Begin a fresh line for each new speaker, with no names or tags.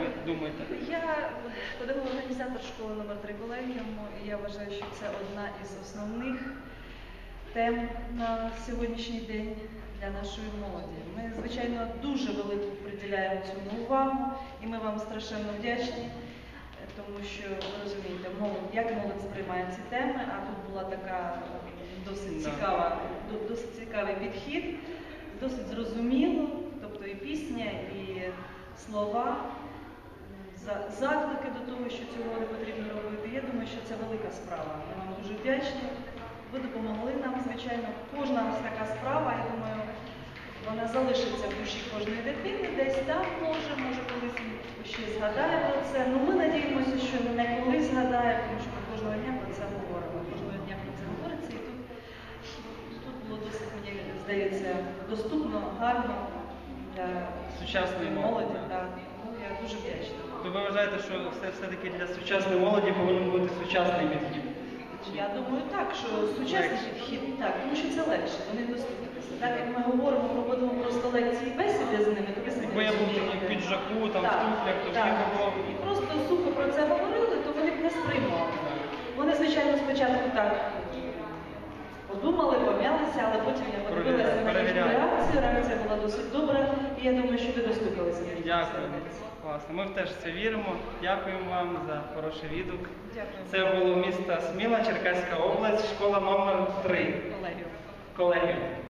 ви думаєте?
Я педагог-організатор школи номер 3 колегіуму, і я вважаю, що це одна із основних тем на сьогоднішній день для нашої молоді. Ми, звичайно, дуже велику приділяємо цьому увагу, і ми вам страшенно вдячні, тому що ви розумієте, молодь, як молодь сприймає ці теми, а тут була така досить цікава, досить цікавий підхід, досить зрозуміло, тобто і пісня, і слова за- заклики до того, що цього не потрібно робити. Я думаю, що це велика справа. Ми вам дуже вдячні. Ви допомогли нам, звичайно. Кожна ось така справа, я думаю, вона залишиться в душі кожної дитини, десь там може, може колись ще згадає про це. Ну ми надіємося, що не колись згадає, тому що ми кожного дня про це говоримо. Кожного дня про це говориться. І тут, тут було досить, мені здається, доступно, гарно для
Сучасної молоді.
Так. Ну, я дуже вдячна.
То ви вважаєте, що все, все-таки для сучасної молоді повинен бути сучасний підхід?
Я думаю, так, що сучасний підхід, так, тому що це легше, вони доступитися. Так як ми говоримо, проводимо просто лекції бесіди з ними, то ви самі
Якби я був такий в піджаку, там, в
Так,
туфлях, то
так.
тільки було
І просто сухо про це говорили, то вони б не сприймали. Вони, звичайно, спочатку так подумали, пом'ялися, але потім я Реакцію, реакція була досить добра, і я думаю, що ви достукалися.
Дякую. Класно. Ми теж в це віримо. Дякуємо вам за хороший відгук.
Дякую.
Це було місто Сміла, Черкаська область, школа номер 3
Колегіум.
Колегіум.